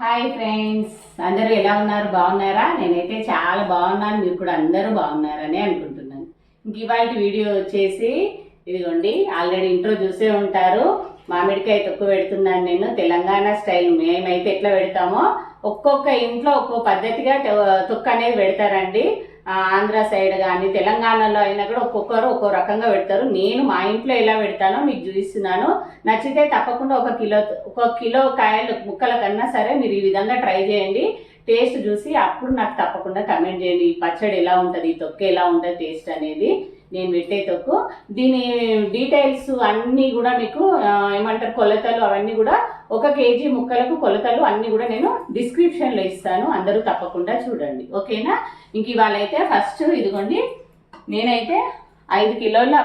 Hi friends అందరూ ఎలా ఉన్నారు? బాగున్నారా? నేనైతే చాలా బాగున్నాను మీరు కూడా అందరూ బాగున్నారని అనుకుంటున్నాను. ఇంక ఇవాళ వీడియో వచ్చేసి ఇదిగోండి ఆల్రెడీ ఇంట్రో చూసే ఉంటారు. మామిడికాయ తక్కువ పెడుతున్నాను నేను. తెలంగాణ స్టైల్ మేమైతే ఎట్లా పెడతామో ఒక్కొక్క ఇంట్లో ఒక్కో పద్ధతిగా తొక్క అనేది పెడతారండి. ఆంధ్ర సైడ్ కానీ తెలంగాణలో అయినా కూడా ఒక్కొక్కరు ఒక్కో రకంగా పెడతారు. నేను మా ఇంట్లో ఎలా పెడతానో మీకు చూపిస్తున్నాను. నచ్చితే తప్పకుండా ఒక కిలో ఒక కిలో కాయలు ముక్కల కన్నా సరే మీరు ఈ విధంగా ట్రై చేయండి. టేస్ట్ చూసి అప్పుడు నాకు తప్పకుండా కమెంట్ చేయండి. ఈ పచ్చడి ఎలా ఉంటుంది ఈ తొక్కు ఎలా ఉంటుంది టేస్ట్ అనేది నేను పెట్టే తొక్కు. దీని డీటెయిల్స్ అన్నీ కూడా మీకు ఏమంటారు కొలతలు అవన్నీ కూడా ఒక కేజీ ముక్కలకు కొలతలు అన్నీ కూడా నేను డిస్క్రిప్షన్లో ఇస్తాను. అందరూ తప్పకుండా చూడండి. ఓకేనా? ఇంక ఇవాళ అయితే ఫస్ట్ ఇదిగోండి. నేనైతే ఐదు కిలోల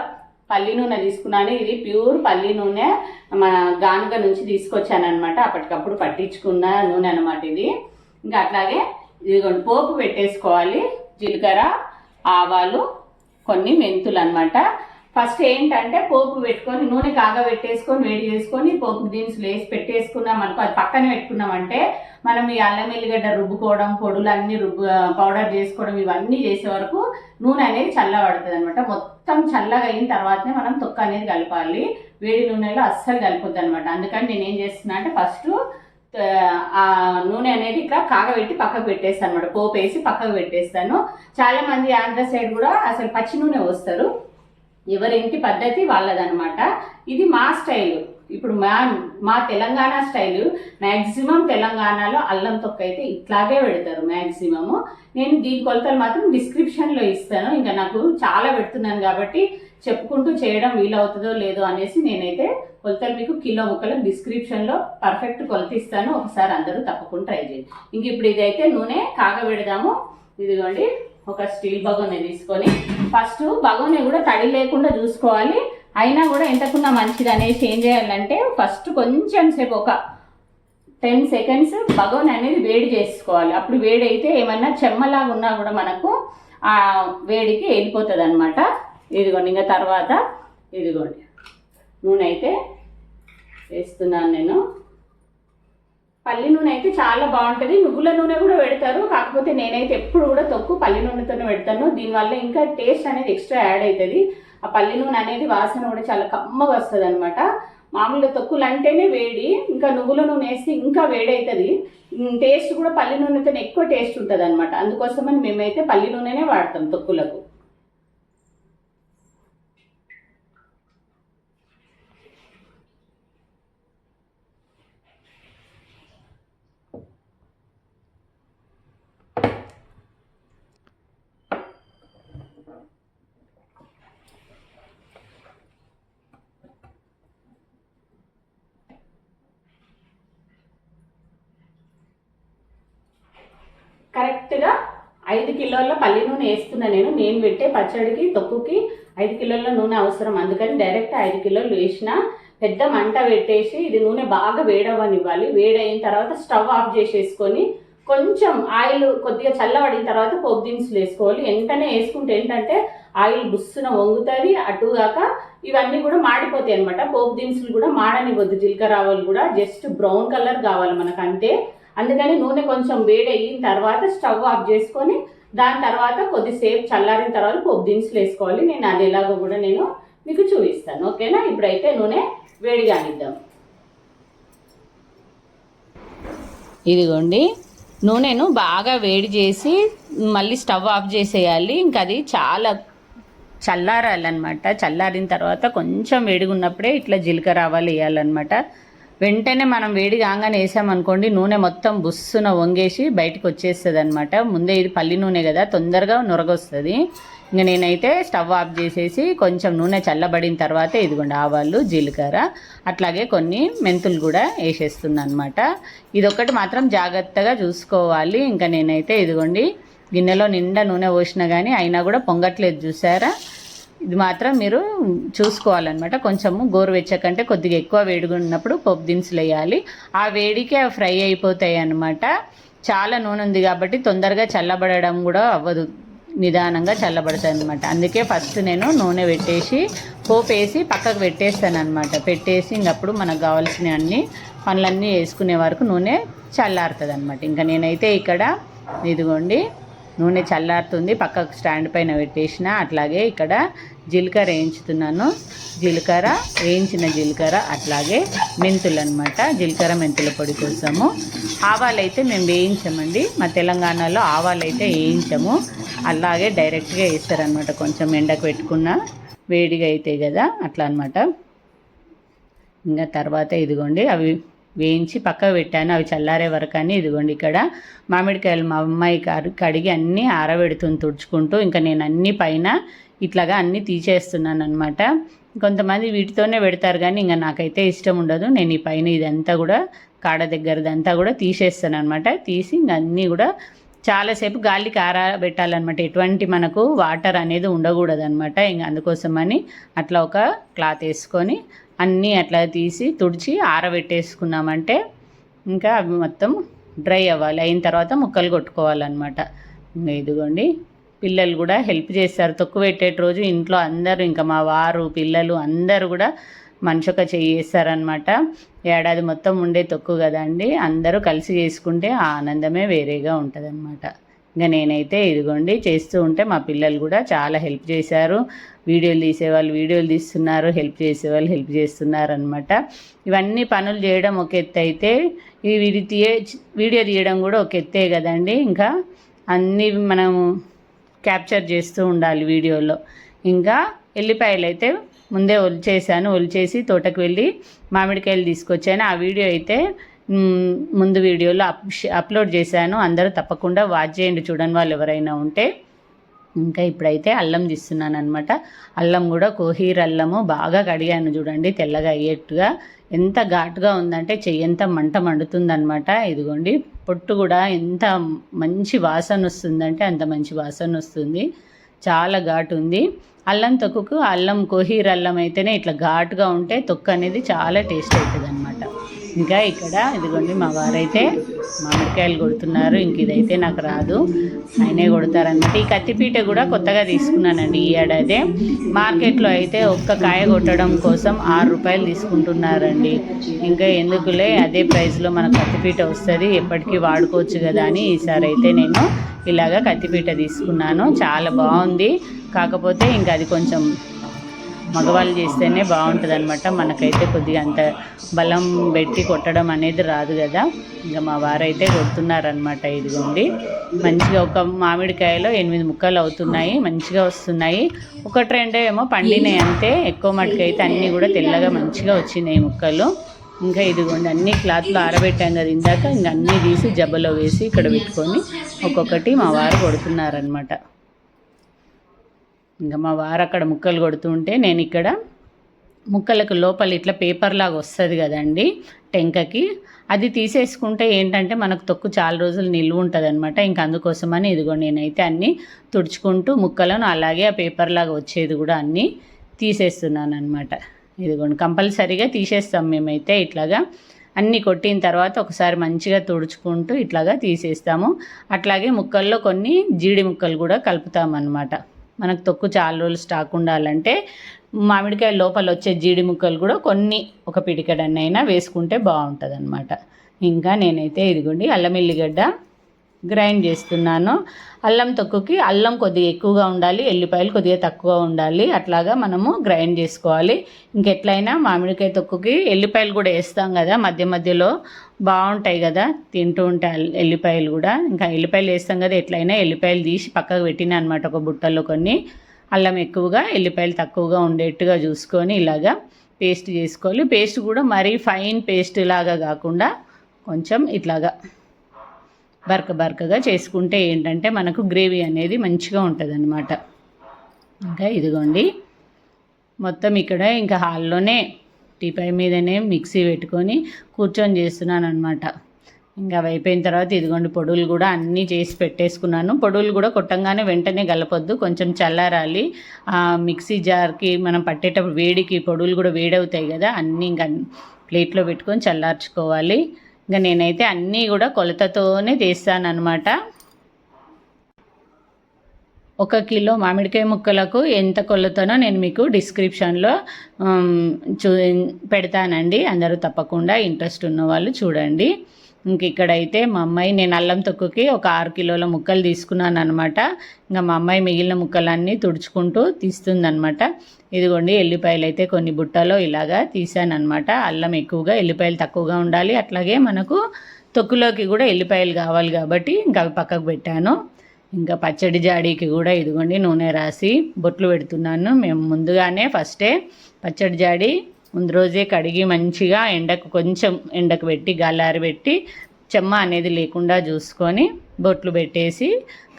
పల్లి నూనె తీసుకున్నాను. ఇది ప్యూర్ పల్లి నూనె. మన గానుగ నుంచి తీసుకొచ్చాను అనమాట అప్పటికప్పుడు పట్టించుకున్న నూనె అనమాట ఇది. ఇంకా అట్లాగే ఇదిగోండి పోపు పెట్టేసుకోవాలి. జీలకర్ర ఆవాలు కొన్ని మెంతులు అనమాట ఫస్ట్ ఏంటంటే పోపు పెట్టుకొని నూనె కాగబెట్టేసుకొని వేడి చేసుకొని పోపు దినుసులు వేసి పెట్టేసుకున్నాం అనుకో అది పక్కన పెట్టుకున్నామంటే మనం ఈ అల్లం ఎల్లిగడ్డ రుబ్బుకోవడం పొడులు అన్ని రుబ్బు పౌడర్ చేసుకోవడం ఇవన్నీ చేసే వరకు నూనె అనేది చల్లబడుతుంది అనమాట మొత్తం చల్లగా అయిన తర్వాతనే మనం తొక్క అనేది కలపాలి. వేడి నూనెలో అస్సలు కలపొద్దు అనమాట అందుకని నేను ఏం చేస్తున్నా అంటే ఫస్ట్ ఆ నూనె అనేది ఇట్లా కాగబెట్టి పక్కకు పెట్టేస్తాను అనమాట పోపు వేసి పక్కకు పెట్టేస్తాను. చాలా మంది ఆంధ్ర సైడ్ కూడా అసలు పచ్చి నూనె వస్తారు ఎవరింటి పద్ధతి వాళ్ళదనమాట. ఇది మా స్టైల్. ఇప్పుడు మా మా తెలంగాణ స్టైల్ మ్యాక్సిమం తెలంగాణలో అల్లం తొక్క అయితే ఇట్లాగే పెడతారు మ్యాక్సిమము నేను దీని కొలతలు మాత్రం డిస్క్రిప్షన్లో ఇస్తాను. ఇంకా నాకు చాలా పెడుతున్నాను కాబట్టి చెప్పుకుంటూ చేయడం వీలవుతుందో లేదో అనేసి నేనైతే కొలతలు మీకు కిలో ముక్కలు డిస్క్రిప్షన్లో పర్ఫెక్ట్ కొలత ఇస్తాను. ఒకసారి అందరూ తప్పకుండా ట్రై చేయండి. ఇంక ఇప్పుడు ఇదైతే నూనె కాగబెడదాము. ఇదిగోండి ఒక స్టీల్ బగోనే తీసుకొని ఫస్ట్ బగోని కూడా తడి లేకుండా చూసుకోవాలి. అయినా కూడా ఎంతకున్నా మంచిది అనేసి ఏం చేయాలంటే ఫస్ట్ కొంచెం సేపు ఒక టెన్ సెకండ్స్ బగోన్ అనేది వేడి చేసుకోవాలి. అప్పుడు వేడి అయితే ఏమన్నా చెమ్మలాగా ఉన్నా కూడా మనకు ఆ వేడికి వెళ్ళిపోతుంది అనమాట ఇదిగోండి ఇంకా తర్వాత ఇదిగోండి. నూనె అయితే వేస్తున్నాను నేను. పల్లి నూనె అయితే చాలా బాగుంటుంది. నువ్వుల నూనె కూడా పెడతారు. కాకపోతే నేనైతే ఎప్పుడు కూడా తక్కువ పల్లి నూనెతోనే పెడతాను. దీనివల్ల ఇంకా టేస్ట్ అనేది ఎక్స్ట్రా యాడ్ అవుతుంది ఆ పల్లి నూనె అనేది వాసన కూడా చాలా కమ్మగా వస్తుంది అనమాట మామూలుగా తొక్కులు అంటేనే వేడి. ఇంకా నువ్వుల నూనె వేస్తే ఇంకా వేడి అవుతుంది టేస్ట్ కూడా పల్లి నూనెతో ఎక్కువ టేస్ట్ ఉంటుంది అనమాట అందుకోసమని మేమైతే పల్లి నూనెనే వాడతాం తొక్కులకు. ఐదు కిలోల పల్లి నూనె వేస్తున్నా నేను. నేను పెట్టే పచ్చడికి తొక్కుకి ఐదు కిలోల నూనె అవసరం. అందుకని డైరెక్ట్ ఐదు కిలోలు వేసిన పెద్ద మంట పెట్టేసి ఇది నూనె బాగా వేడవనివ్వాలి వేడైన తర్వాత స్టవ్ ఆఫ్ చేసేసుకొని కొంచెం ఆయిల్ కొద్దిగా చల్లబడిన తర్వాత పోపు దినుసులు వేసుకోవాలి. వెంటనే వేసుకుంటే ఏంటంటే ఆయిల్ బుస్సున వంగుతుంది. అటుగాక ఇవన్నీ కూడా మాడిపోతాయి అనమాట పోపు దినుసులు కూడా మాడనివ్వద్దు. జీలకర్ర ఆవాలు కూడా జస్ట్ బ్రౌన్ కలర్ కావాలి మనకు అంతే అందుకని నూనె కొంచెం వేడి అయిన తర్వాత స్టవ్ ఆఫ్ చేసుకొని దాని తర్వాత కొద్దిసేపు చల్లారిన తర్వాత పోపు దినుసులు వేసుకోవాలి. నేను అది ఎలాగో కూడా నేను మీకు చూపిస్తాను. ఓకేనా? ఇప్పుడైతే నూనె వేడి కానిద్దాం. ఇదిగోండి. నూనెను బాగా వేడి చేసి మళ్ళీ స్టవ్ ఆఫ్ చేసేయాలి. ఇంకా అది చాలా చల్లారాలన్నమాట. చల్లారిన తర్వాత కొంచెం వేడిగా ఉన్నప్పుడే ఇట్లా జీలకర్ర ఆవాలు వేయాలన్నమాట. వెంటనే మనం వేడి కాగానే వేసామనుకోండి నూనె మొత్తం బుస్సున వంగేసి బయటకు వచ్చేస్తుంది అనమాట ముందే ఇది పల్లి నూనె కదా తొందరగా నొరగొస్తుంది. ఇంకా నేనైతే స్టవ్ ఆఫ్ చేసేసి కొంచెం నూనె చల్లబడిన తర్వాత ఇదిగోండి ఆవాలు జీలకర్ర అట్లాగే కొన్ని మెంతులు కూడా వేసేస్తుంది అనమాట ఇదొకటి మాత్రం జాగ్రత్తగా చూసుకోవాలి. ఇంకా నేనైతే ఇదిగోండి గిన్నెలో నిండా నూనె పోసినా కానీ అయినా కూడా పొంగట్లేదు చూసారా? ఇది మాత్రం మీరు చూసుకోవాలన్నమాట. కొంచెము గోరువెచ్చకంటే కొద్దిగా ఎక్కువ వేడిగా ఉన్నప్పుడు పప్పు దినుసులు వేయాలి ఆ వేడికి అవి ఫ్రై అయిపోతాయి అన్నమాట. చాలా నూనె ఉంది కాబట్టి తొందరగా చల్లబడడం కూడా అవ్వదు. నిదానంగా చల్లబడతాయి అనమాట అందుకే ఫస్ట్ నేను నూనె పెట్టేసి పోపు వేసి పక్కకు పెట్టేస్తాను అనమాట పెట్టేసి ఇంకప్పుడు మనకు కావాల్సిన అన్ని పనులన్నీ వేసుకునే వరకు నూనె చల్లారుతుంది అనమాట ఇంకా నేనైతే ఇక్కడ ఇదిగోండి నూనె చల్లారుతుంది. పక్కకు స్టాండ్ పైన పెట్టేసిన. అట్లాగే ఇక్కడ జీలకర్ర వేయించుతున్నాను. జీలకర్ర వేయించిన జీలకర్ర అట్లాగే మెంతులు అనమాట జీలకర్ర మెంతుల పొడి కోసము. ఆవాలు అయితే మేము వేయించమండి. మా తెలంగాణలో ఆవాలు అయితే వేయించము. అలాగే డైరెక్ట్గా వేస్తారనమాట కొంచెం ఎండకు పెట్టుకున్న వేడిగా అవుతాయి కదా. అట్లా అనమాట ఇంకా తర్వాత ఇదిగోండి. అవి వేయించి పక్కకు పెట్టాను. అవి చల్లారే వరకు అని ఇదిగోండి ఇక్కడ మామిడికాయలు మా అమ్మాయి కడిగి అన్నీ ఆరబెడుతుంది తుడుచుకుంటూ ఇంకా నేను అన్ని పైన ఇట్లాగా అన్నీ తీసేస్తున్నాను అనమాట కొంతమంది వీటితోనే పెడతారు కానీ ఇంకా నాకైతే ఇష్టం ఉండదు. నేను ఈ పైన ఇదంతా కూడా కాడ దగ్గరదంతా కూడా తీసేస్తాను అనమాట తీసి ఇంక అన్నీ కూడా చాలాసేపు గాలికి ఆరబెట్టాలన్నమాట. ఎటువంటి మనకు వాటర్ అనేది ఉండకూడదు అనమాట ఇంకా అందుకోసమని అట్లా ఒక క్లాత్ వేసుకొని అన్నీ అట్లా తీసి తుడిచి ఆరబెట్టేసుకున్నామంటే ఇంకా అవి మొత్తం డ్రై అవ్వాలి. అయిన తర్వాత ముక్కలు కొట్టుకోవాలన్నమాట. ఇంకా ఇదిగోండి పిల్లలు కూడా హెల్ప్ చేస్తారు. తొక్కు పెట్టేట రోజు ఇంట్లో అందరూ ఇంకా మా వారు పిల్లలు అందరూ కూడా మనిషి ఒక చేస్తారనమాట ఏడాది మొత్తం ఉండే తొక్కు కదండి. అందరూ కలిసి చేసుకుంటే ఆ ఆనందమే వేరేగా ఉంటుందన్నమాట. ఇంకా నేనైతే ఇదిగోండి చేస్తూ ఉంటే మా పిల్లలు కూడా చాలా హెల్ప్ చేశారు. వీడియోలు తీసేవాళ్ళు వీడియోలు తీస్తున్నారు హెల్ప్ చేసేవాళ్ళు హెల్ప్ చేస్తున్నారు అనమాట ఇవన్నీ పనులు చేయడం ఒక ఎత్తు అయితే ఈ వీడి తీయే వీడియో తీయడం కూడా ఒక ఎత్తే కదండి. ఇంకా అన్నీ మనము క్యాప్చర్ చేస్తూ ఉండాలి వీడియోలో. ఇంకా ఎల్లిపాయలు అయితే ముందే ఒలిచేసాను ఒలిచేసి తోటకు వెళ్ళి మామిడికాయలు తీసుకొచ్చాను. ఆ వీడియో అయితే ముందు వీడియోలో అప్ అప్లోడ్ చేశాను. అందరూ తప్పకుండా వాచ్ చేయండి. చూడని వాళ్ళు ఎవరైనా ఉంటే. ఇంకా ఇప్పుడైతే అల్లం తీస్తున్నాను అనమాట అల్లం కూడా కోహీర్ అల్లము బాగా కడిగాను చూడండి తెల్లగా అయ్యేట్టుగా. ఎంత ఘాటుగా ఉందంటే చెయ్యంత మంట మండుతుందనమాట ఇదిగోండి పొట్టు కూడా ఎంత మంచి వాసన వస్తుందంటే అంత మంచి వాసన వస్తుంది. చాలా ఘాటు ఉంది. అల్లం తొక్కుకు అల్లం కోహీర్ అల్లం అయితేనే ఇట్లా ఘాటుగా ఉంటే తొక్కు అనేది చాలా టేస్ట్ అవుతుంది అనమాట ఇంకా ఇక్కడ ఇదిగోండి మా వారైతే మామిడికాయలు కొడుతున్నారు. ఇంక ఇదైతే నాకు రాదు. ఆయనే కొడతారనమాట ఈ కత్తిపీట కూడా కొత్తగా తీసుకున్నానండి ఈ ఏడాది మార్కెట్లో అయితే ఒక్క కాయ కొట్టడం కోసం ఆరు రూపాయలు తీసుకుంటున్నారండి. ఇంకా ఎందుకులే అదే ప్రైస్లో మన కత్తిపీట వస్తుంది. ఎప్పటికీ వాడుకోవచ్చు కదా అని ఈసారి అయితే నేను ఇలాగా కత్తిపీట తీసుకున్నాను. చాలా బాగుంది. కాకపోతే ఇంకా అది కొంచెం మగవాళ్ళు చేస్తేనే బాగుంటుంది అనమాట మనకైతే కొద్దిగా అంత బలం పెట్టి కొట్టడం అనేది రాదు కదా. ఇంకా మా వారైతే కొడుతున్నారనమాట ఇదిగోండి మంచిగా ఒక మామిడికాయలో ఎనిమిది ముక్కలు అవుతున్నాయి మంచిగా వస్తున్నాయి. ఒకటి రెండో ఏమో పండినాయి అంతే. ఎక్కువ మటుకైతే అన్నీ కూడా తెల్లగా మంచిగా వచ్చినాయి ముక్కలు. ఇంకా ఇదిగోండి అన్ని క్లాత్లో ఆరబెట్టాం కదా ఇందాక. ఇంకా అన్నీ తీసి జబ్బలో వేసి ఇక్కడ పెట్టుకొని ఒక్కొక్కటి మా వారు కొడుతున్నారనమాట ఇంకా మా వారు అక్కడ ముక్కలు కొడుతుంటే నేను ఇక్కడ ముక్కలకు లోపల ఇట్లా పేపర్ లాగా వస్తుంది కదండి టెంకకి. అది తీసేసుకుంటే ఏంటంటే మనకు తొక్కు చాలా రోజులు నిల్వ ఉంటుంది అనమాట ఇంకా అందుకోసమని ఇదిగో నేనైతే అన్నీ తుడుచుకుంటూ ముక్కలను అలాగే ఆ పేపర్ లాగా వచ్చేది కూడా అన్నీ తీసేస్తున్నాను అనమాట ఇదిగోండి కంపల్సరీగా తీసేస్తాం మేమైతే ఇట్లాగా. అన్నీ కొట్టిన తర్వాత ఒకసారి మంచిగా తుడుచుకుంటూ ఇట్లాగా తీసేస్తాము. అట్లాగే ముక్కల్లో కొన్ని జీడి ముక్కలు కూడా కలుపుతామన్నమాట. మనకు తొక్కు చాలా రోజులు స్టాక్ ఉండాలంటే మామిడికాయ లోపల వచ్చే జీడి ముక్కలు కూడా కొన్ని ఒక పిడికడన్నైనా వేసుకుంటే బాగుంటుంది అనమాట ఇంకా నేనైతే ఇదిగోండి అల్లం ఎల్లిగడ్డ గ్రైండ్ చేస్తున్నాను. అల్లం తొక్కుకి అల్లం కొద్దిగా ఎక్కువగా ఉండాలి ఎల్లిపాయలు కొద్దిగా తక్కువ ఉండాలి అట్లాగా మనము గ్రైండ్ చేసుకోవాలి. ఇంకెట్లయినా మామిడికాయ తొక్కుకి ఎల్లిపాయలు కూడా వేస్తాం కదా మధ్య మధ్యలో బాగుంటాయి కదా తింటూ ఉంటే ఎల్లిపాయలు కూడా. ఇంకా ఎల్లిపాయలు వేస్తాం కదా ఎట్లయినా ఎల్లిపాయలు తీసి పక్కకు పెట్టినా అనమాట ఒక బుట్టలో కొన్ని. అల్లం ఎక్కువగా ఎల్లిపాయలు తక్కువగా ఉండేట్టుగా చూసుకొని ఇలాగా పేస్ట్ చేసుకోవాలి. పేస్ట్ కూడా మరీ ఫైన్ పేస్ట్ లాగా కాకుండా కొంచెం ఇట్లాగా బరక బరకగా చేసుకుంటే ఏంటంటే మనకు గ్రేవీ అనేది మంచిగా ఉంటుంది అనమాట ఇంకా ఇదిగోండి మొత్తం ఇక్కడ ఇంకా హాల్లోనే టీపై మీదనే మిక్సీ పెట్టుకొని కూర్చొని చేస్తున్నాను అనమాట ఇంకా అవి అయిపోయిన తర్వాత ఇదిగోండి పొడులు కూడా అన్నీ చేసి పెట్టేసుకున్నాను. పొడులు కూడా కొట్టంగానే వెంటనే గలపొద్దు కొంచెం చల్లారాలి. ఆ మిక్సీ జార్కి మనం పట్టేటప్పుడు వేడికి పొడులు కూడా వేడవుతాయి కదా అన్నీ ఇంకా ప్లేట్లో పెట్టుకొని చల్లార్చుకోవాలి. ఇంకా నేనైతే అన్నీ కూడా కొలతతోనే తీస్తాను అనమాట ఒక కిలో మామిడికాయ ముక్కలకు ఎంత కొలతనో నేను మీకు డిస్క్రిప్షన్లో చూ పెడతానండి. అందరూ తప్పకుండా ఇంట్రెస్ట్ ఉన్న వాళ్ళు చూడండి. ఇంక ఇక్కడైతే మా అమ్మాయి నేను అల్లం తొక్కుకి ఒక ఆరు కిలోల ముక్కలు తీసుకున్నాను అనమాట ఇంకా మా అమ్మాయి మిగిలిన ముక్కలన్నీ తుడుచుకుంటూ తీస్తుందనమాట ఇదిగోండి ఎల్లిపాయలు అయితే కొన్ని బుట్టలో ఇలాగా తీసాను అనమాట అల్లం ఎక్కువగా ఎల్లిపాయలు తక్కువగా ఉండాలి. అట్లాగే మనకు తొక్కులోకి కూడా ఎల్లిపాయలు కావాలి కాబట్టి ఇంకా అవి పక్కకు పెట్టాను. ఇంకా పచ్చడి జాడీకి కూడా ఇదిగోండి నూనె రాసి బొట్లు పెడుతున్నాను. మేము ముందుగానే ఫస్టే పచ్చడి జాడి ముందు రోజే కడిగి మంచిగా ఎండకు కొంచెం ఎండకు పెట్టి గల్లారి పెట్టి చెమ్మ అనేది లేకుండా చూసుకొని బొట్లు పెట్టేసి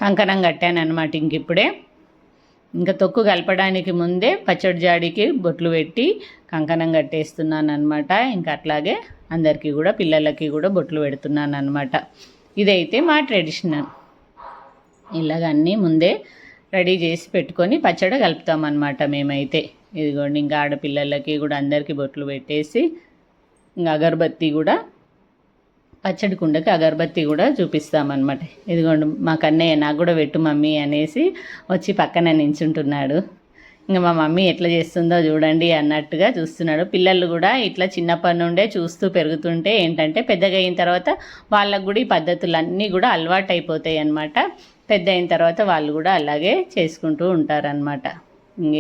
కంకణం కట్టాను అనమాట ఇంక ఇప్పుడే. ఇంకా తొక్కు కలపడానికి ముందే పచ్చడి జాడికి బొట్లు పెట్టి కంకణం కట్టేస్తున్నాను అనమాట ఇంకా అట్లాగే అందరికీ కూడా పిల్లలకి కూడా బొట్లు పెడుతున్నాను అనమాట ఇదైతే మా ట్రెడిషనల్. ఇలాగ అన్నీ ముందే రెడీ చేసి పెట్టుకొని పచ్చడి కలుపుతామన్నమాట మేమైతే. ఇదిగోండి ఇంకా ఆడపిల్లలకి కూడా అందరికీ బొట్లు పెట్టేసి ఇంకా అగరబత్తి కూడా పచ్చడి కుండకి అగరబత్తి కూడా చూపిస్తామన్నమాట. ఇదిగోండి మా కన్నయ్య నాకు కూడా పెట్టు మమ్మీ అనేసి వచ్చి పక్కన నించుంటున్నాడు. ఇంకా మా మమ్మీ ఎట్లా చేస్తుందో చూడండి అన్నట్టుగా చూస్తున్నాడు. పిల్లలు కూడా ఇట్లా చిన్నప్పటి నుండే చూస్తూ పెరుగుతుంటే ఏంటంటే పెద్దగా అయిన తర్వాత వాళ్ళకు కూడా ఈ పద్ధతులు అన్నీ కూడా అలవాటు అయిపోతాయి అన్నమాట. పెద్ద అయిన తర్వాత వాళ్ళు కూడా అలాగే చేసుకుంటూ ఉంటారనమాట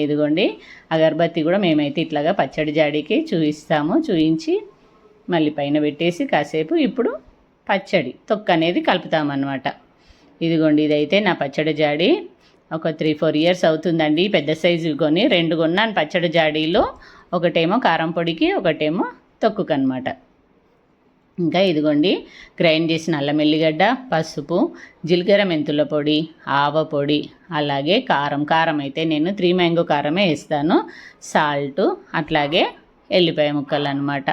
ఇదిగోండి అగరబత్తి కూడా మేమైతే ఇట్లాగా పచ్చడి జాడికి చూపిస్తాము చూయించి మళ్ళీ పైన పెట్టేసి కాసేపు ఇప్పుడు పచ్చడి తొక్క అనేది కలుపుతామన్నమాట. ఇదిగోండి ఇదైతే నా పచ్చడి జాడి. ఒక త్రీ ఫోర్ ఇయర్స్ అవుతుందండి. పెద్ద సైజు కొని రెండు కొన్నాను పచ్చడి జాడీలో ఒకటేమో కారం పొడికి ఒకటేమో తొక్కుకనమాట. ఇంకా ఇదిగోండి గ్రైండ్ చేసిన అల్లం ఎల్లిగడ్డ పసుపు జీలకర్ర మెంతుల పొడి ఆవ పొడి అలాగే కారం. కారం అయితే నేను త్రీ మ్యాంగో కారమే వేస్తాను. సాల్ట్ అట్లాగే ఎల్లిపాయ ముక్కలు అనమాట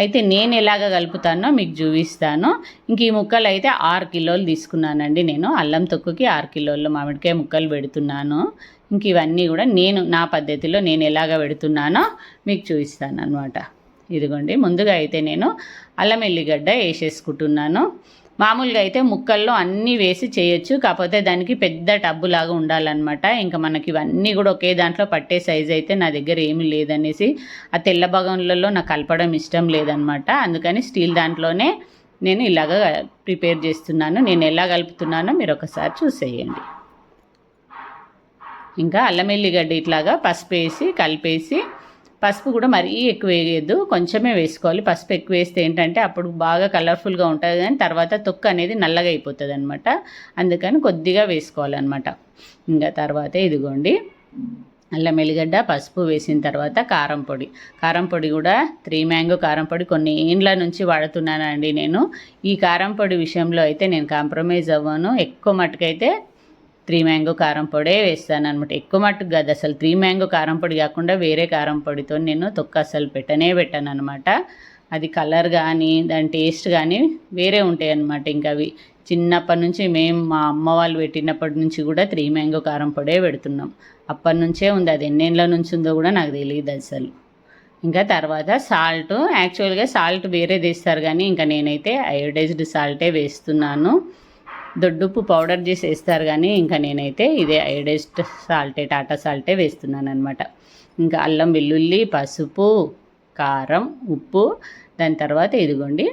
అయితే నేను ఎలాగ కలుపుతానో మీకు చూపిస్తాను. ఇంక ఈ ముక్కలు అయితే ఆరు కిలోలు తీసుకున్నానండి నేను. అల్లం తొక్కుకి ఆరు కిలోలు మామిడికాయ ముక్కలు పెడుతున్నాను. ఇంక ఇవన్నీ కూడా నేను నా పద్ధతిలో నేను ఎలాగ పెడుతున్నానో మీకు చూపిస్తాను అనమాట ఇదిగోండి ముందుగా అయితే నేను అల్లం ఎల్లిగడ్డ వేసేసుకుంటున్నాను. మామూలుగా అయితే ముక్కల్లో అన్నీ వేసి చేయొచ్చు కాకపోతే దానికి పెద్ద టబ్బు లాగా ఉండాలన్నమాట. ఇంకా మనకి ఇవన్నీ కూడా ఒకే దాంట్లో పట్టే సైజ్ అయితే నా దగ్గర ఏమీ లేదనేసి ఆ తెల్ల భాగంలలో నాకు కలపడం ఇష్టం లేదనమాట అందుకని స్టీల్ దాంట్లోనే నేను ఇలాగ ప్రిపేర్ చేస్తున్నాను. నేను ఎలా కలుపుతున్నానో మీరు ఒకసారి చూసేయండి. ఇంకా అల్లం ఎల్లిగడ్డ ఇట్లాగా పసుపు వేసి కలిపేసి పసుపు కూడా మరీ ఎక్కువ వేయద్దు. కొంచెమే వేసుకోవాలి. పసుపు ఎక్కువ వేస్తే ఏంటంటే అప్పుడు బాగా కలర్ఫుల్గా ఉంటుంది కానీ తర్వాత తొక్క అనేది నల్లగా అయిపోతుంది అనమాట అందుకని కొద్దిగా వేసుకోవాలన్నమాట. ఇంకా తర్వాత ఇదిగోండి. అల్లం ఎల్లిగడ్డ పసుపు వేసిన తర్వాత కారం పొడి. కారం పొడి కూడా త్రీ మ్యాంగో కారం పొడి కొన్ని ఏండ్ల నుంచి వాడుతున్నానండి నేను. ఈ కారం పొడి విషయంలో అయితే నేను కాంప్రమైజ్ అవ్వను. ఎక్కువ మట్టుకైతే త్రీ మ్యాంగో కారం పొడే వేస్తాను అనమాట ఎక్కువ మట్టుకు కాదు. అసలు త్రీ మ్యాంగో కారం పొడి కాకుండా వేరే కారం పొడితో నేను తొక్క అసలు పెట్టనే పెట్టాను అనమాట అది కలర్ కానీ దాని టేస్ట్ కానీ వేరే ఉంటాయి అనమాట ఇంకా అవి చిన్నప్పటి నుంచి మేము మా అమ్మ వాళ్ళు పెట్టినప్పటి నుంచి కూడా త్రీ మ్యాంగో కారం పొడే పెడుతున్నాం. అప్పటి నుంచే ఉంది. అది ఎన్నేళ్ళ నుంచి ఉందో కూడా నాకు తెలియదు అసలు. ఇంకా తర్వాత సాల్ట్. యాక్చువల్గా సాల్ట్ వేరే తీస్తారు కానీ ఇంకా నేనైతే అయోడైజ్డ్ సాల్టే వేస్తున్నాను. దొడ్డుప్పు పౌడర్ చేసి వేస్తారు కానీ ఇంకా నేనైతే ఇదే ఐడెస్ట్ సాల్టే టాటా సాల్టే వేస్తున్నాను అనమాట ఇంకా అల్లం వెల్లుల్లి పసుపు కారం ఉప్పు దాని తర్వాత ఇదిగోండి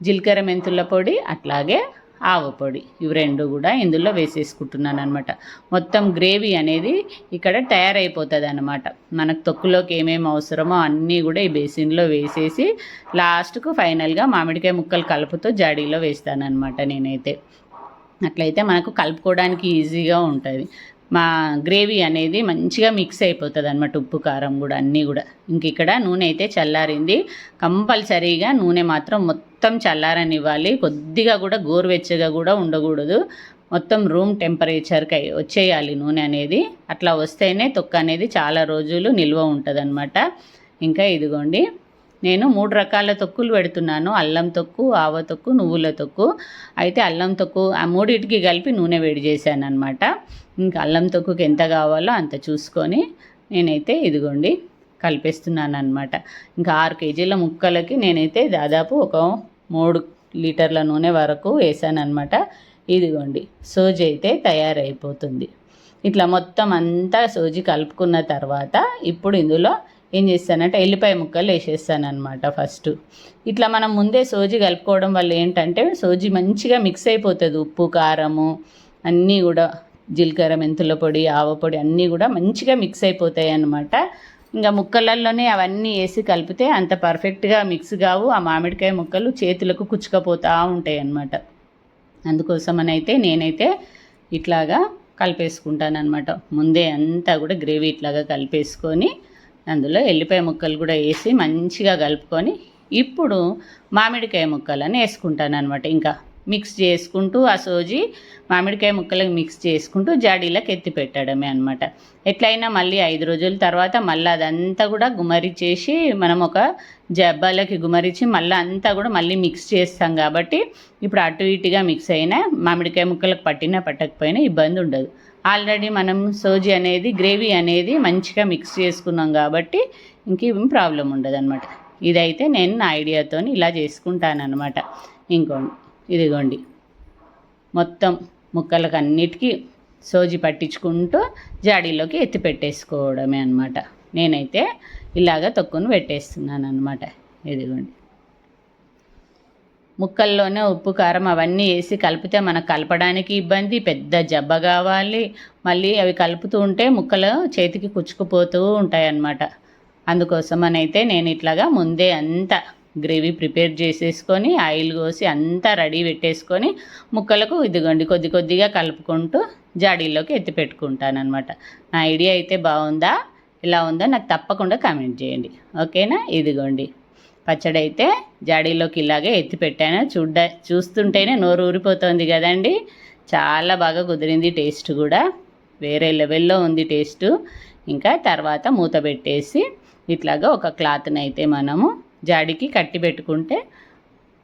జీలకర్ర మెంతుల పొడి అట్లాగే ఆవు పొడి. ఇవి రెండు కూడా ఇందులో వేసేసుకుంటున్నాను అనమాట మొత్తం గ్రేవీ అనేది ఇక్కడ తయారైపోతుంది అనమాట మనకు తొక్కులోకి ఏమేమి అవసరమో అన్నీ కూడా ఈ బేసిన్లో వేసేసి లాస్ట్కు ఫైనల్గా మామిడికాయ ముక్కలు కలుపుతో జాడీలో వేస్తాను అనమాట నేనైతే. అట్లయితే మనకు కలుపుకోవడానికి ఈజీగా ఉంటుంది. మా గ్రేవీ అనేది మంచిగా మిక్స్ అయిపోతుంది అనమాట ఉప్పు కారం కూడా అన్నీ కూడా. ఇంక ఇక్కడ నూనె అయితే చల్లారింది. కంపల్సరీగా నూనె మాత్రం మొత్తం చల్లారనివ్వాలి. కొద్దిగా కూడా గోరువెచ్చగా కూడా ఉండకూడదు. మొత్తం రూమ్ టెంపరేచర్కి వచ్చేయాలి నూనె అనేది. అట్లా వస్తేనే తొక్క అనేది చాలా రోజులు నిల్వ ఉంటుంది ఇంకా ఇదిగోండి. నేను మూడు రకాల తొక్కులు పెడుతున్నాను. అల్లం తొక్కు ఆవ తొక్కు నువ్వుల తొక్కు. అయితే అల్లం తొక్కు ఆ మూడింటికి కలిపి నూనె వేడి చేశాను అనమాట ఇంకా అల్లం తొక్కుకి ఎంత కావాలో అంత చూసుకొని నేనైతే ఇదిగోండి కలిపేస్తున్నాను అనమాట ఇంకా ఆరు కేజీల ముక్కలకి నేనైతే దాదాపు ఒక మూడు లీటర్ల నూనె వరకు వేసాను ఇదిగోండి సోజీ అయితే తయారైపోతుంది. ఇట్లా మొత్తం అంతా సోజీ కలుపుకున్న తర్వాత ఇప్పుడు ఇందులో ఏం చేస్తానంటే ఎల్లిపాయ ముక్కలు వేసేస్తాను అనమాట ఫస్ట్ ఇట్లా మనం ముందే సోజీ కలుపుకోవడం వల్ల ఏంటంటే సోజీ మంచిగా మిక్స్ అయిపోతుంది. ఉప్పు కారము అన్నీ కూడా జీలకర్ర మెంతుల పొడి ఆవ పొడి అన్నీ కూడా మంచిగా మిక్స్ అయిపోతాయి అన్నమాట ఇంకా ముక్కలలోనే అవన్నీ వేసి కలిపితే అంత పర్ఫెక్ట్గా మిక్స్ కావు. ఆ మామిడికాయ ముక్కలు చేతులకు కుచ్చుకపోతూ ఉంటాయి అన్నమాట అందుకోసమనైతే అయితే నేనైతే ఇట్లాగా కలిపేసుకుంటాను అనమాట ముందే అంతా కూడా గ్రేవీ ఇట్లాగా కలిపేసుకొని అందులో ఎల్లిపాయ ముక్కలు కూడా వేసి మంచిగా కలుపుకొని ఇప్పుడు మామిడికాయ ముక్కలని వేసుకుంటాను అనమాట ఇంకా మిక్స్ చేసుకుంటూ ఆ సోజి మామిడికాయ ముక్కలకు మిక్స్ చేసుకుంటూ జాడీలకు ఎత్తి పెట్టడమే అనమాట ఎట్లయినా మళ్ళీ ఐదు రోజుల తర్వాత మళ్ళీ అదంతా కూడా గుమరిచేసి మనం ఒక జబ్బాలకి గుమరించి మళ్ళీ అంతా కూడా మళ్ళీ మిక్స్ చేస్తాం కాబట్టి ఇప్పుడు అటు ఇటుగా మిక్స్ అయినా మామిడికాయ ముక్కలకు పట్టినా పట్టకపోయినా ఇబ్బంది ఉండదు. ఆల్రెడీ మనం సోజీ అనేది గ్రేవీ అనేది మంచిగా మిక్స్ చేసుకున్నాం కాబట్టి ఇంకేం ప్రాబ్లం ఉండదు అనమాట ఇదైతే నేను నా ఐడియాతో ఇలా చేసుకుంటానమాట ఇంకోండి ఇదిగోండి. మొత్తం ముక్కలకు అన్నిటికీ సోజి పట్టించుకుంటూ జాడీలోకి ఎత్తి పెట్టేసుకోవడమే అనమాట నేనైతే ఇలాగ తొక్కును పెట్టేస్తున్నాను అనమాట ఇదిగోండి. ముక్కల్లోనే ఉప్పు కారం అవన్నీ వేసి కలిపితే మనకు కలపడానికి ఇబ్బంది. పెద్ద జబ్బ కావాలి. మళ్ళీ అవి కలుపుతూ ఉంటే ముక్కలు చేతికి కుచ్చుకుపోతూ ఉంటాయి అన్నమాట అందుకోసమనైతే నేను ఇట్లాగా ముందే అంతా గ్రేవీ ప్రిపేర్ చేసేసుకొని ఆయిల్ కోసి అంతా రెడీ పెట్టేసుకొని ముక్కలకు ఇదిగోండి కొద్ది కొద్దిగా కలుపుకుంటూ జాడీలోకి ఎత్తి పెట్టుకుంటానమాట నా ఐడియా అయితే బాగుందా? ఇలా ఉందో నాకు తప్పకుండా కామెంట్ చేయండి. ఓకేనా? ఇదిగోండి. పచ్చడి అయితే జాడీలోకి ఇలాగే ఎత్తి పెట్టాను. చూస్తుంటేనే నోరు ఊరిపోతుంది కదండి. చాలా బాగా కుదిరింది టేస్ట్ కూడా. వేరే లెవెల్లో ఉంది టేస్ట్. ఇంకా తర్వాత మూత పెట్టేసి ఇట్లాగా ఒక క్లాత్ని అయితే మనము జాడికి కట్టి పెట్టుకుంటే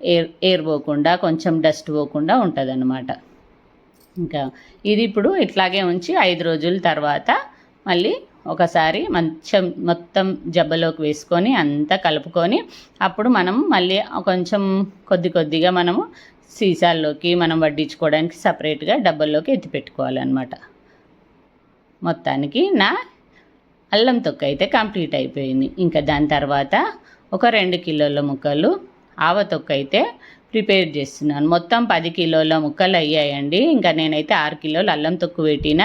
ఎయిర్ ఎయిర్ పోకుండా కొంచెం డస్ట్ పోకుండా ఉంటుంది ఇంకా ఇది ఇప్పుడు ఇట్లాగే ఉంచి ఐదు రోజుల తర్వాత మళ్ళీ ఒకసారి మంచం మొత్తం జబ్బలోకి వేసుకొని అంతా కలుపుకొని అప్పుడు మనం మళ్ళీ కొంచెం కొద్ది కొద్దిగా మనము సీసాల్లోకి మనం వడ్డించుకోవడానికి సపరేట్గా డబ్బల్లోకి ఎత్తి పెట్టుకోవాలన్నమాట. మొత్తానికి నా అల్లం తొక్క అయితే కంప్లీట్ అయిపోయింది. ఇంకా దాని తర్వాత ఒక రెండు కిలోల ముక్కలు ఆవ తొక్క అయితే ప్రిపేర్ చేస్తున్నాను. మొత్తం పది కిలోల ముక్కలు అయ్యాయండి. ఇంకా నేనైతే ఆరు కిలోలు అల్లం తొక్కు పెట్టిన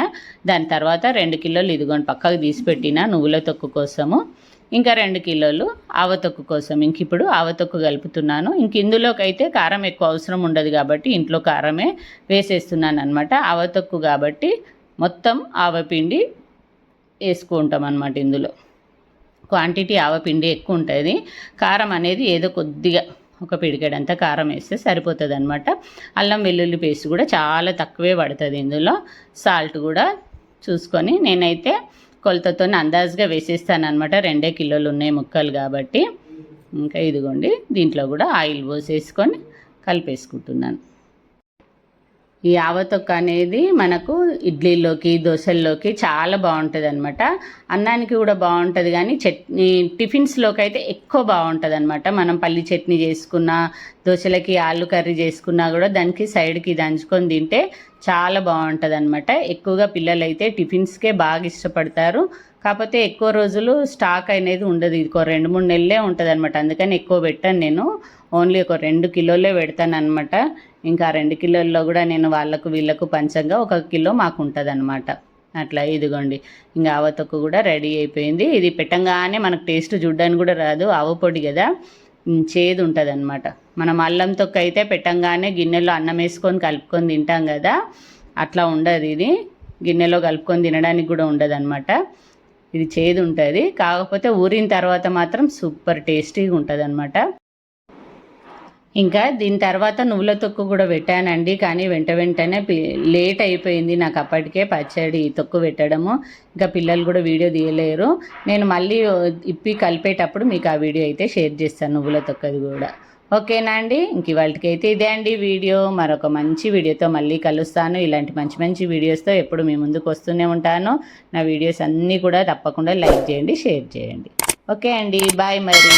దాని తర్వాత రెండు కిలోలు ఇదిగోండి పక్కకు తీసి పెట్టిన నువ్వుల తొక్కు కోసము. ఇంకా రెండు కిలోలు ఆవతొక్కు కోసం. ఇంక ఇప్పుడు ఆవతొక్కు కలుపుతున్నాను. ఇంక ఇందులోకి అయితే కారం ఎక్కువ అవసరం ఉండదు కాబట్టి ఇంట్లో కారమే వేసేస్తున్నాను అనమాట ఆవతొక్కు కాబట్టి మొత్తం ఆవపిండి వేసుకుంటాం అనమాట ఇందులో. క్వాంటిటీ ఆవపిండి ఎక్కువ ఉంటుంది. కారం అనేది ఏదో కొద్దిగా ఒక పిడికెడంతా కారం వేస్తే సరిపోతుంది అనమాట అల్లం వెల్లుల్లి పేస్ట్ కూడా చాలా తక్కువే పడుతుంది ఇందులో. సాల్ట్ కూడా చూసుకొని నేనైతే కొలతతో అందాజుగా వేసేస్తాను అనమాట రెండే కిలోలు ఉన్నాయి ముక్కలు కాబట్టి. ఇంకా ఇదిగోండి దీంట్లో కూడా ఆయిల్ పోసేసుకొని కలిపేసుకుంటున్నాను. ఈ ఆవతొక్క అనేది మనకు ఇడ్లీలోకి దోశల్లోకి చాలా బాగుంటుంది అనమాట అన్నానికి కూడా బాగుంటుంది కానీ చట్నీ టిఫిన్స్లోకి అయితే ఎక్కువ బాగుంటుంది అనమాట మనం పల్లి చట్నీ చేసుకున్న దోశలకి ఆలు కర్రీ చేసుకున్నా కూడా దానికి సైడ్కి దంచుకొని తింటే చాలా బాగుంటుంది అనమాట ఎక్కువగా పిల్లలు అయితే టిఫిన్స్కే బాగా ఇష్టపడతారు. కాకపోతే ఎక్కువ రోజులు స్టాక్ అనేది ఉండదు. ఇది రెండు మూడు నెలలే ఉంటుంది అనమాట అందుకని ఎక్కువ పెట్టాను నేను. ఓన్లీ ఒక రెండు కిలోలే పెడతానమాట ఇంకా రెండు కిలోల్లో కూడా నేను వాళ్ళకు వీళ్ళకు పంచంగా ఒక కిలో మాకు ఉంటుంది అనమాట అట్లా ఇదిగోండి. ఇంకా ఆవతొక్కు కూడా రెడీ అయిపోయింది. ఇది పెట్టంగానే మనకు టేస్ట్ చూడ్డానికి కూడా రాదు. ఆవపొడి కదా. చేదు ఉంటుంది అనమాట మనం అల్లం తొక్క అయితే పెట్టంగానే గిన్నెలో అన్నం వేసుకొని కలుపుకొని తింటాం కదా. అట్లా ఉండదు ఇది. గిన్నెలో కలుపుకొని తినడానికి కూడా ఉండదు అనమాట ఇది చేదు ఉంటుంది కాకపోతే ఊరిన తర్వాత మాత్రం సూపర్ టేస్టీగా ఉంటుంది అనమాట ఇంకా దీని తర్వాత నువ్వుల తొక్కు కూడా పెట్టానండి కానీ వెంట వెంటనే లేట్ అయిపోయింది నాకు అప్పటికే పచ్చడి తొక్కు పెట్టడము. ఇంకా పిల్లలు కూడా వీడియో తీయలేరు. నేను మళ్ళీ ఇప్పి కలిపేటప్పుడు మీకు ఆ వీడియో అయితే షేర్ చేస్తాను నువ్వుల తొక్కది కూడా. ఓకేనా అండి? ఇంక ఇవాళకైతే ఇదే అండి వీడియో. మరొక మంచి వీడియోతో మళ్ళీ కలుస్తాను. ఇలాంటి మంచి మంచి వీడియోస్తో ఎప్పుడు మీ ముందుకు వస్తూనే ఉంటాను. నా వీడియోస్ అన్నీ కూడా తప్పకుండా లైక్ చేయండి షేర్ చేయండి. ఓకే అండి బాయ్ మరి.